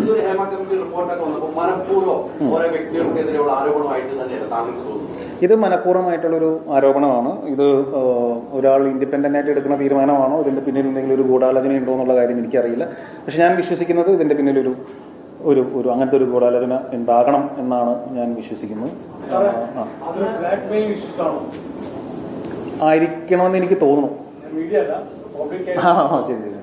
ഇതൊരു ഹേമ കമ്മിറ്റി റിപ്പോർട്ടൊക്കെ വന്നപ്പോൾ മനഃപൂർവം ഓരോ വ്യക്തികൾക്കെതിരെയുള്ള ആരോപണമായിട്ട് തന്നെയാണ് താങ്കൾക്ക് തോന്നുന്നത് ഇത് മനഃപൂർവമായിട്ടുള്ളൊരു ആരോപണമാണ്. ഇത് ഒരാൾ ഇൻഡിപെൻഡന്റ് ആയിട്ട് എടുക്കുന്ന തീരുമാനമാണോ? ഇതിന്റെ പിന്നിൽ എന്തെങ്കിലും ഒരു ഗൂഢാലോചന ഉണ്ടോ എന്നുള്ള കാര്യം എനിക്കറിയില്ല. പക്ഷെ ഞാൻ വിശ്വസിക്കുന്നത് ഇതിന്റെ പിന്നിലൊരു ഒരു ഒരു അങ്ങനത്തെ ഒരു ഗൂഢാലോചന ഉണ്ടാകണം എന്നാണ് ഞാൻ വിശ്വസിക്കുന്നത് ആയിരിക്കണമെന്ന് എനിക്ക് തോന്നുന്നു. ആ, ശരി ശരി.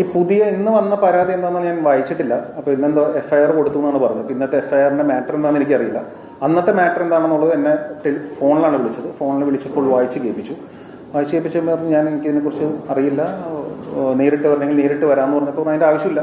ഈ പുതിയ ഇന്ന് വന്ന പരാതി എന്താണെന്ന് ഞാൻ വായിച്ചിട്ടില്ല. അപ്പൊ ഇന്നെന്തോ എഫ്ഐആർ കൊടുത്തു എന്നാണ് പറഞ്ഞത്. ഇന്നത്തെ എഫ്ഐആറിന്റെ മാറ്റർ എന്താണെന്ന് എനിക്കറിയില്ല. അന്നത്തെ മാറ്റർ എന്താണെന്നുള്ളത് എന്നെ ഫോണിലാണ് വിളിച്ചത്. ഫോണിൽ വിളിച്ചപ്പോൾ വായിച്ച് കേൾപ്പിച്ചു. വായിച്ച് കേൾപ്പിച്ചപ്പോൾ ഞാൻ എനിക്ക് ഇതിനെക്കുറിച്ച് അറിയില്ല നേരിട്ട് പറഞ്ഞെങ്കിൽ നേരിട്ട് വരാമെന്ന് പറഞ്ഞപ്പോൾ അതിന്റെ ആവശ്യമില്ല.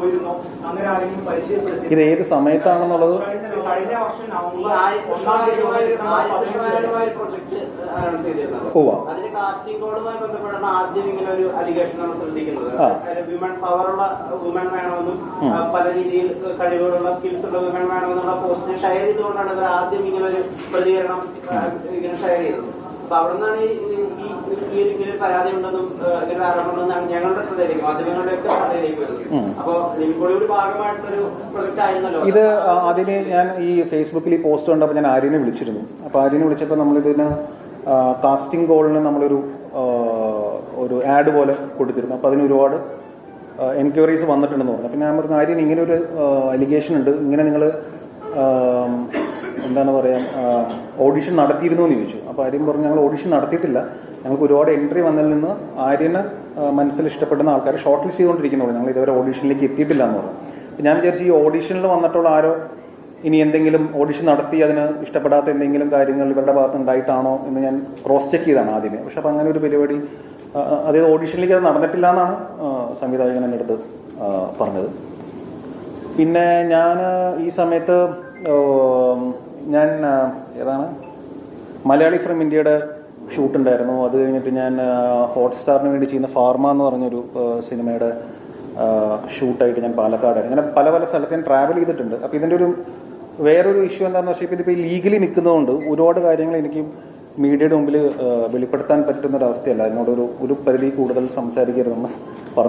പോയിരുന്നോ. അങ്ങനെ ആരെങ്കിലും പരിചയപ്പെടുത്തി ഇത് ഏത് സമയത്താണെന്നുള്ളത്? കഴിഞ്ഞ വർഷം നവംബർ ഒന്നാം തീയതി മുതൽ ഡിസംബർ പതിനഞ്ച് വരെ പ്രൊജക്ട് അനൗൺസ് ചെയ്തിരുന്നത് അതിന് കാസ്റ്റിംഗ് കോഡുമായി ആദ്യം ഇങ്ങനെ ഒരു അലിഗേഷൻ നമ്മൾ ശ്രദ്ധിക്കുന്നത്. വിമൻ പവറുള്ള വേണമെന്നും പല രീതിയിൽ കഴിവുകളുള്ള സ്കിൽസ് ഉള്ള വിമൻ വേണമെന്നുള്ള പോസ്റ്റ് ഷെയർ ചെയ്തുകൊണ്ടാണ് ഇവർ ആദ്യം ഇങ്ങനെ ഒരു പ്രതികരണം ഇങ്ങനെ ഷെയർ ചെയ്തത്. അപ്പൊ അവിടെ നിന്നാണ് ഈ ഒരു ഇങ്ങനെ പരാതി ഉണ്ടെന്നും ഇങ്ങനെ ആരോപണം ഞങ്ങളുടെ ശ്രദ്ധയിലേക്ക് മാധ്യമങ്ങളുടെ ഒക്കെ ശ്രദ്ധയിലേക്ക് വരുന്നത്. അപ്പൊ ഒരു ഭാഗമായിട്ടൊരു പ്രൊജക്ട് ആയിരുന്നല്ലോ. ഇത് അതിന് ഞാൻ ഈ ഫേസ്ബുക്കിൽ ഈ പോസ്റ്റ് കണ്ടപ്പോൾ ഞാൻ ആര്യനെ വിളിച്ചിരുന്നു. അപ്പോൾ ആര്യനെ വിളിച്ചപ്പോൾ നമ്മളിതിന് കാസ്റ്റിംഗ് കോളിന് നമ്മളൊരു ഒരു ആഡ് പോലെ കൊടുത്തിരുന്നു. അപ്പോൾ അതിന് ഒരുപാട് എൻക്വയറീസ് വന്നിട്ടുണ്ടെന്ന് പറഞ്ഞു. അപ്പോൾ ഞാൻ പറഞ്ഞു ആര്യൻ ഇങ്ങനെ ഒരു അലിഗേഷൻ ഉണ്ട്. ഇങ്ങനെ നിങ്ങൾ എന്താണ് പറയുക ഓഡിഷൻ നടത്തിയിരുന്നു എന്ന് ചോദിച്ചു. അപ്പോൾ ആര്യം പറഞ്ഞു ഞങ്ങൾ ഓഡിഷൻ നടത്തിയിട്ടില്ല. ഞങ്ങൾക്ക് ഒരുപാട് എൻട്രി വന്നതിൽ നിന്ന് ആര്യന് മനസ്സിൽ ഇഷ്ടപ്പെടുന്ന ആൾക്കാരെ ഷോർട്ട് ലിസ്റ്റ് ചെയ്തുകൊണ്ടിരിക്കുന്നുള്ളൂ ഞങ്ങൾ ഇതുവരെ ഓഡിഷനിലേക്ക് എത്തിയിട്ടില്ല എന്ന് പറഞ്ഞു ഞാൻ വിചാരിച്ചു ഈ ഓഡിഷനിൽ വന്നിട്ടുള്ള ആരോ ഇനി എന്തെങ്കിലും ഓഡിഷൻ നടത്തി അതിന് ഇഷ്ടപ്പെടാത്ത എന്തെങ്കിലും കാര്യങ്ങൾ ഇവരുടെ ഭാഗത്ത് ഉണ്ടായിട്ടാണോ എന്ന് ഞാൻ ക്രോസ് ചെക്ക് ചെയ്താണ് ആദ്യമേ. പക്ഷെ അപ്പം അങ്ങനെ ഒരു പരിപാടി അതായത് ഓഡിഷനിലേക്ക് അത് നടന്നിട്ടില്ല എന്നാണ് സംവിധായകൻ എന്റെ അടുത്ത് പറഞ്ഞത്. പിന്നെ ഞാൻ ഈ സമയത്ത് ഞാൻ ഏതാണ്? മലയാളി ഫ്രം ഇന്ത്യയുടെ ഷൂട്ട് ഉണ്ടായിരുന്നു. അത് കഴിഞ്ഞിട്ട് ഞാൻ ഹോട്ട്സ്റ്റാറിന് വേണ്ടി ചെയ്യുന്ന ഫാർമ എന്ന് പറഞ്ഞൊരു സിനിമയുടെ ഷൂട്ടായിട്ട് ഞാൻ പാലക്കാടായിരുന്നു. ഇങ്ങനെ പല പല സ്ഥലത്ത് ഞാൻ ട്രാവൽ ചെയ്തിട്ടുണ്ട്. അപ്പോൾ ഇതിന്റെ ഒരു വേറൊരു ഇഷ്യൂ എന്താണെന്ന് വെച്ചാൽ ഇതിപ്പോൾ ലീഗലി നിൽക്കുന്നതുകൊണ്ട് ഒരുപാട് കാര്യങ്ങൾ എനിക്ക് മീഡിയയുടെ മുമ്പിൽ വെളിപ്പെടുത്താൻ പറ്റുന്ന ഒരു അവസ്ഥയല്ല. ഒരു പരിധി കൂടുതൽ സംസാരിക്കരുതെന്ന് പറഞ്ഞു